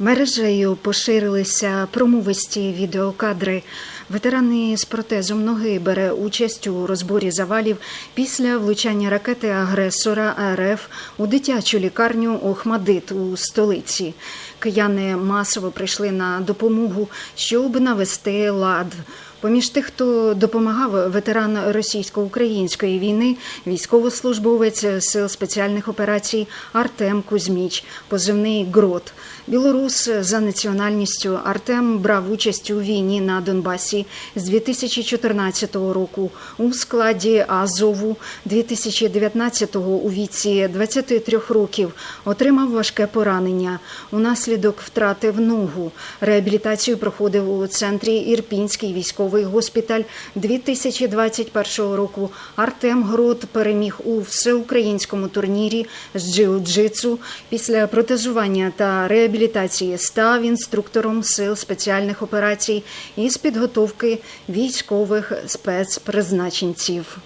Мережею поширилися промовисті відеокадри. Ветеран з протезом ноги бере участь у розборі завалів після влучання ракети агресора РФ у дитячу лікарню Охмадит у столиці. Кияни масово прийшли на допомогу, щоб навести лад. Поміж тих, хто допомагав ветеран російсько-української війни, військовослужбовець сил спеціальних операцій Артем Кузьміч, позивний ГРОТ. Білорус за національністю Артем брав участь у війні на Донбасі з 2014 року у складі Азову 2019-го у віці 23 років отримав важке поранення. Унаслідок втратив ногу. Реабілітацію проходив у центрі Ірпінський військовий госпіталь 2021 року. Артем Грот переміг у всеукраїнському турнірі з джиу-джитсу. Після протезування та реабілітації став інструктором сил спеціальних операцій із підготовки військових спецпризначенців.